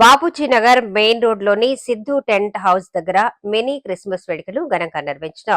Bapuji Nagar main రోడ్లోని Siddhu tent house దగ్గర mini Christmas వేడుకలు ఘనంగా నిర్వహించిన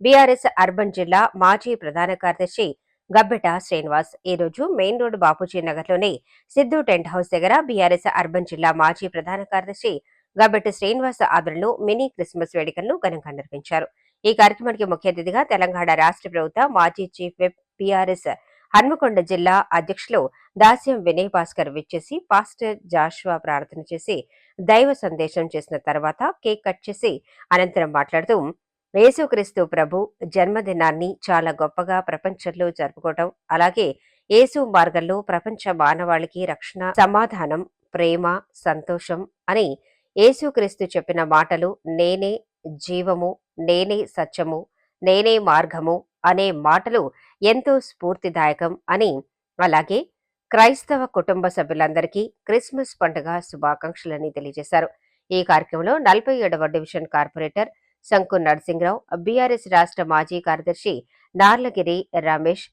బీఆర్ఎస్ అర్బన్ జిల్లా మాజీ ప్రధాన కార్యదర్శి గబ్బెట శ్రీనివాస్. ఈ రోజు మెయిన్ రోడ్ బాపూజీ నగర్లోని సిద్ధు టెంట్ హౌస్ దగ్గర బీఆర్ఎస్ అర్బన్ జిల్లా మాజీ ప్రధాన కార్యదర్శి గబ్బెట శ్రీనివాస్ ఆధ్వర్యంలో మినీ క్రిస్మస్ వేడుకలను ఘనంగా నిర్వహించారు. ఈ కార్యక్రమానికి ముఖ్య అతిథిగా తెలంగాణ రాష్ట్ర ప్రభుత్వ మాజీ చీఫ్ విప్ బీఆర్ఎస్ హన్మకొండ జిల్లా అధ్యక్షులు దాస్యం వినయ్ భాస్కర్ విచ్చేసి పాస్టర్ జాషువా ప్రార్థన చేసి దైవ సందేశం చేసిన తర్వాత కేక్ కట్ చేసి అనంతరం మాట్లాడుతూ యేసుక్రీస్తు ప్రభు జన్మదినాన్ని చాలా గొప్పగా ప్రపంచంలో జరుపుకోవటం అలాగే యేసు మార్గంలో ప్రపంచ మానవాళికి రక్షణ సమాధానం ప్రేమ సంతోషం అని యేసుక్రీస్తు చెప్పిన మాటలు నేనే జీవము నేనే సత్యము నేనే మార్గము అనే మాటలు ఎంతో స్ఫూర్తిదాయకం అని అలాగే క్రైస్తవ కుటుంబ సభ్యులందరికీ క్రిస్మస్ పండుగ శుభాకాంక్షలని తెలియజేశారు. ఈ కార్యక్రమంలో నలభై ఏడవ డివిజన్ కార్పొరేటర్ శంకు నరసింహరావు బీఆర్ఎస్ రాష్ట్ర మాజీ కార్యదర్శి నార్లగిరి రమేష్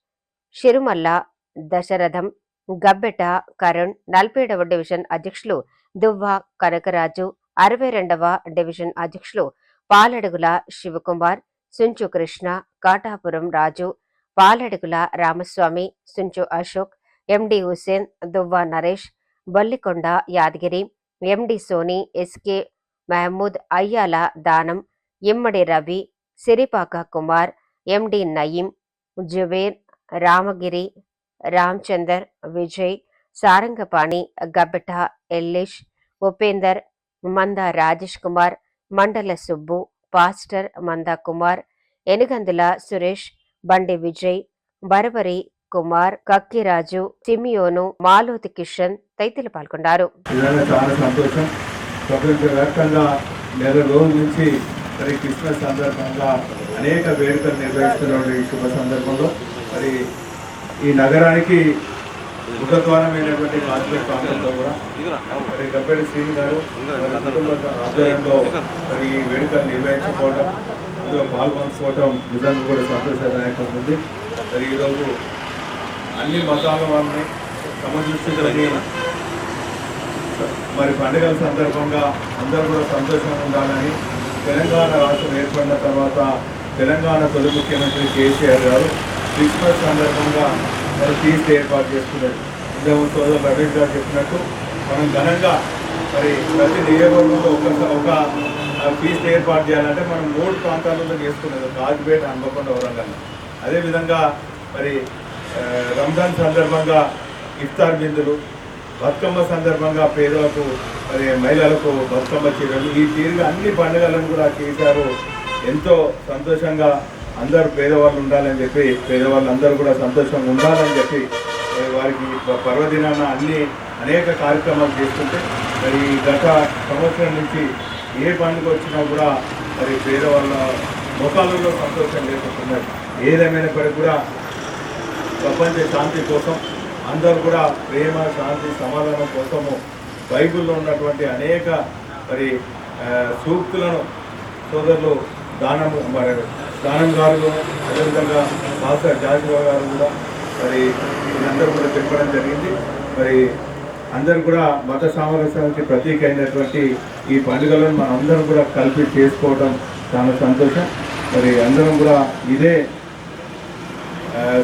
షిరుమల్ల దశరథం గబ్బెట కరుణ్ నలభై ఏడవ డివిజన్ అధ్యక్షులు దువ్వ కనకరాజు అరవై రెండవ డివిజన్ అధ్యక్షులు Paladugula Shivakumar Sunchu Krishna Katapuram Raju Paladugula Ramaswamy Sunchu Ashok MD Hussain Duvva Naresh Bollikonda Yadagiri MD Soni SK Mahmood Ayyala Danam Immadi Ravi సిరిపాక Kumar ఎండి నయీం జుబేర్ రామగిరి రామచందర్ విజయ్ సారంగపాణి గబ్బెట ఎల్లేష్ ఉపేందర్ మంద రాజేష్ కుమార్ మండల సుబ్బు పాస్టర్ మందా కుమార్ ఎనుగందుల సురేష్ బండి విజయ్ బరబరి కుమార్ కక్కిరాజు సిమియోను మాలోతి కిషన్ తదితరులు పాల్గొన్నారు. నెల రోజుల నుంచి మరి క్రిస్మస్ సందర్భంగా అనేక వేడుకలు నిర్వహిస్తున్న ఈ శుభ సందర్భంలో మరి ఈ నగరానికి ముఖద్వారమైనటువంటి కాన్పురేట్ ప్రాంతంలో కూడా మరి గబ్బెడి శ్రీని గారు ఆధ్వర్యంలో మరి ఈ వేడుకలు నిర్వహించుకోవడం అందులో పాల్గొనుకోవడం నిజంగా కూడా సంతోషదాయకంగా ఉంది మరి ఈరోజు అన్ని మతాల వాళ్ళని సమదృష్టితోని మరి పండుగల సందర్భంగా అందరూ కూడా సంతోషంగా ఉండాలని తెలంగాణ రాష్ట్రం ఏర్పడిన తర్వాత తెలంగాణ తొలి ముఖ్యమంత్రి కేసీఆర్ గారు క్రిస్మస్ సందర్భంగా మరి ఫీస్ట్ ఏర్పాటు చేసుకున్నారు ఇంతకుముందు సోదరు రమేష్ గారు చెప్పినట్టు మనం ఘనంగా మరి ప్రతి నియోజకవర్గంలో ఒక ఒక ఫీస్ట్ ఏర్పాటు చేయాలంటే మనం మూడు ప్రాంతాలలో చేసుకునేది ఒక ఆదిపేట హన్మకొండ వరంగల్. అదేవిధంగా మరి రంజాన్ సందర్భంగా ఇఫ్తార్ బిందులు బతుకమ్మ సందర్భంగా పేదలకు మరి మహిళలకు బతుకమ్మ చీరలు ఈ తీరుగా అన్ని పండుగలను కూడా కేసీఆర్ ఎంతో సంతోషంగా అందరూ పేదవాళ్ళు ఉండాలని చెప్పి పేదవాళ్ళు అందరూ కూడా సంతోషంగా ఉండాలని చెప్పి వారికి పర్వదినాన అన్ని అనేక కార్యక్రమాలు చేస్తుంటే మరి గత సంవత్సరం నుంచి ఏ పండుగ వచ్చినా కూడా మరి పేదవాళ్ళ ముఖాలలో సంతోషం లేకుంటున్నారు ఏదేమైనప్పటికీ కూడా ప్రపంచ శాంతి కోసం అందరూ కూడా ప్రేమ శాంతి సమాధానం కోసము బైబిల్లో ఉన్నటువంటి అనేక మరి సూక్తులను సోదరులు దానం మరి దానం గారు అదేవిధంగా భాస్కర్ జాషువా గారు కూడా మరి వీళ్ళందరూ కూడా చెప్పడం జరిగింది. మరి అందరూ కూడా మత సామరస్యానికి ప్రతీక అయినటువంటి ఈ పండుగలను మనం అందరం కూడా కలిపి చేసుకోవడం చాలా సంతోషం. మరి అందరం కూడా ఇదే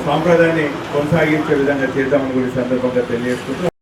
సాంప్రదాయాన్ని కొనసాగించే విధంగా చేద్దామని కూడా సందర్భంగా తెలియజేసుకుంటూ